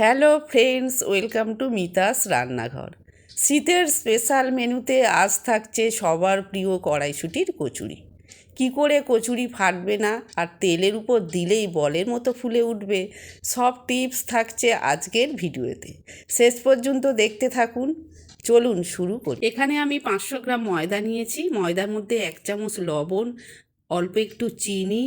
Hello friends, welcome to Mita's রান্নাঘর। শীতের special মেনুতে আজ থাকছে সবার প্রিয় কড়াইশুটির কচুরি। কি করে কচুরি ফাটবে না আর তেলের উপর দিলেই বলের মতো ফুলে উঠবে, সব টিপস থাকছে আজকের ভিডিওতে। শেষ পর্যন্ত দেখতে থাকুন। চলুন শুরু করি। এখানে আমি পাঁচশো গ্রাম ময়দা নিয়েছি। ময়দার মধ্যে এক চামচ লবণ, অল্প একটু চিনি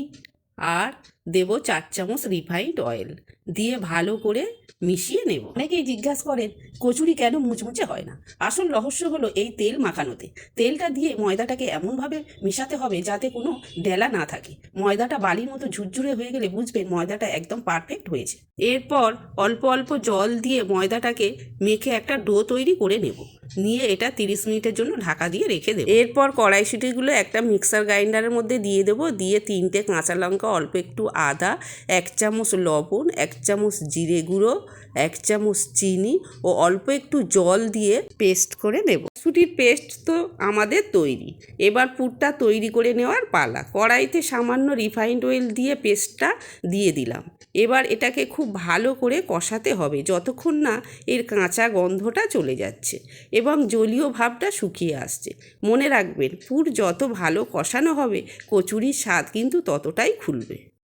আর দেব চার চামচ রিফাইন্ড অয়েল দিয়ে ভালো করে মিশিয়ে নেব। অনেকেই জিজ্ঞাসা করেন, কচুরি কেন মুচমুচে হয় না? আসল রহস্য হলো এই তেল মাখানোতে। তেলটা দিয়ে ময়দাটাকে এমনভাবে মেশাতে হবে যাতে কোনো ডেলা না থাকে। ময়দাটা বালির মতো ঝুরঝুরে হয়ে গেলে বুঝবেন ময়দাটা একদম পারফেক্ট হয়েছে। এরপর অল্প অল্প জল দিয়ে ময়দাটাকে মেখে একটা ডো তৈরি করে নেব। নিয়ে এটা তিরিশ মিনিটের জন্য ঢাকা দিয়ে রেখে দেবো। এরপর কড়াইশুটিগুলো একটা মিক্সার গ্রাইন্ডারের মধ্যে দিয়ে দেবো। দিয়ে তিনটে কাঁচা লঙ্কা অল্প একটু আদা, এক চামচ লবণ, এক চামচ জিরে গুঁড়ো, এক চামচ চিনি ও অল্প একটু জল দিয়ে পেস্ট করে নেব। সুটির পেস্ট তো আমাদের তৈরি। এবার পুরটা তৈরি করে নেওয়ার পালা। কড়াইতে সামান্য রিফাইন্ড অয়েল দিয়ে পেস্টটা দিয়ে দিলাম। এবার এটাকে খুব ভালো করে কষাতে হবে যতক্ষণ না এর কাঁচা গন্ধটা চলে যাচ্ছে এবং জলীয় ভাবটা শুকিয়ে আসছে। মনে রাখবেন, পুর যত ভালো কষানো হবে, কচুরির স্বাদ কিন্তু ততটাই খুলবে।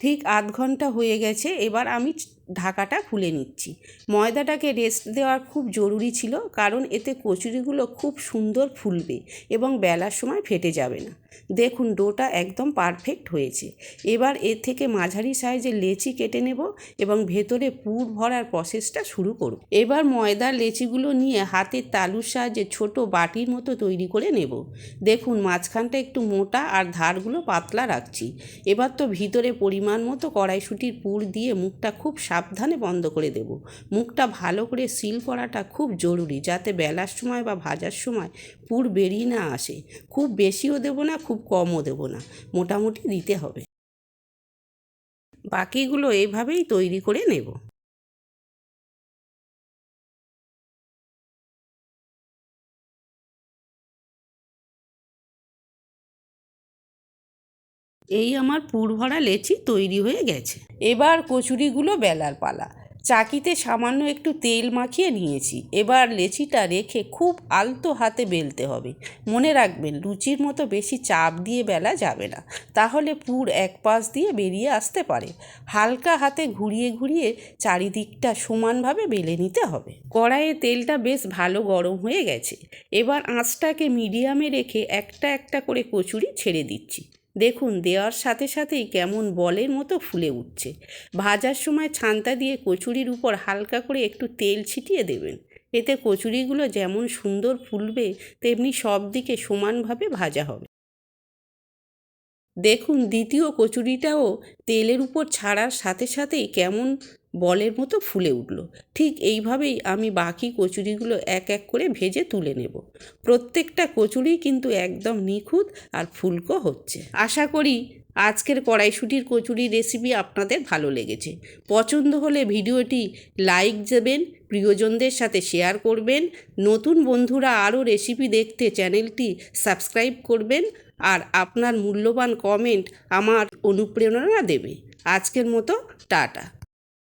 ঠিক আধ ঘণ্টা হয়ে গেছে এবার আমি ঢাকাটা খুলে নিচ্ছি। ময়দাটাকে রেস্ট দেওয়ার খুব জরুরি ছিল কারণ এতে কচুরিগুলো খুব সুন্দর ফুলবে এবং বেলার সময় ফেটে যাবে না। দেখুন ডোটা একদম পারফেক্ট হয়েছে। এবার এর থেকে মাঝারি সাইজের লেচি কেটে নেব এবং ভেতরে পুর ভরার প্রসেসটা শুরু করব। এবার ময়দার লেচিগুলো নিয়ে হাতের তালুর সাহায্যে ছোট বাটির মতো তৈরি করে নেব। দেখুন মাঝখানটা একটু মোটা আর ধারগুলো পাতলা রাখছি। এবার তো ভিতরে পরিমাণ মতো কড়াইশুটির পুর দিয়ে মুখটা খুব সাবধানে বন্ধ করে দেব। মুখটা ভালো করে সিল করাটা খুব জরুরি যাতে বেলার সময় বা ভাজার সময় পুর বেরিয়ে না আসে। খুব বেশিও দেবো না, খুব কমও দেবো না। মোটামুটি দিতে হবে। বাকিগুলো এইভাবেই তৈরি করে নেব। এই আমার পুর ভরা লেচি তৈরি হয়ে গেছে। এবার কচুরিগুলো বেলার পালা। চাকিতে সামান্য একটু তেল মাখিয়ে নিয়েছি। এবার লেচিটা রেখে খুব আলতো হাতে বেলতে হবে। মনে রাখবেন, লুচির মতো বেশি চাপ দিয়ে বেলা যাবে না। তাহলে পুর এক পাশ দিয়ে বেরিয়ে আসতে পারে। হালকা হাতে ঘুরিয়ে ঘুরিয়ে চারিদিকটা সমানভাবে বেলে নিতে হবে। কড়াইয়ে তেলটা বেশ ভালো গরম হয়ে গেছে। এবার আঁচটাকে মিডিয়ামে রেখে একটা একটা করে কচুরি ছেড়ে দিচ্ছি। দেখুন, দেওয়ার সাথে সাথেই কেমন বলের মতো ফুলে উঠছে। ভাজার সময় ছান্তা দিয়ে কচুরির উপর হালকা করে একটু তেল ছিটিয়ে দেবেন। এতে কচুরিগুলো যেমন সুন্দর ফুলবে, তেমনি সব দিকে সমানভাবে ভাজা হবে। দেখুন, দ্বিতীয় কচুরিটাও তেলের উপর ছাড়ার সাথে সাথেই কেমন বলের মতো ফুলে উঠল। ঠিক এইভাবেই আমি বাকি কচুরিগুলো এক এক করে ভেজে তুলে নেব। প্রত্যেকটা কচুরি কিন্তু একদম নিখুঁত আর ফুলকো হচ্ছে। আশা করি আজকের কড়াইশুটির কচুরি রেসিপি আপনাদের ভালো লেগেছে। পছন্দ হলে ভিডিওটি লাইক দেবেন, প্রিয়জনদের সাথে শেয়ার করবেন, নতুন বন্ধুরা আরও রেসিপি দেখতে চ্যানেলটি সাবস্ক্রাইব করবেন আর আপনার মূল্যবান কমেন্ট আমার অনুপ্রেরণা দেবে। আজকের মতো, টাটা।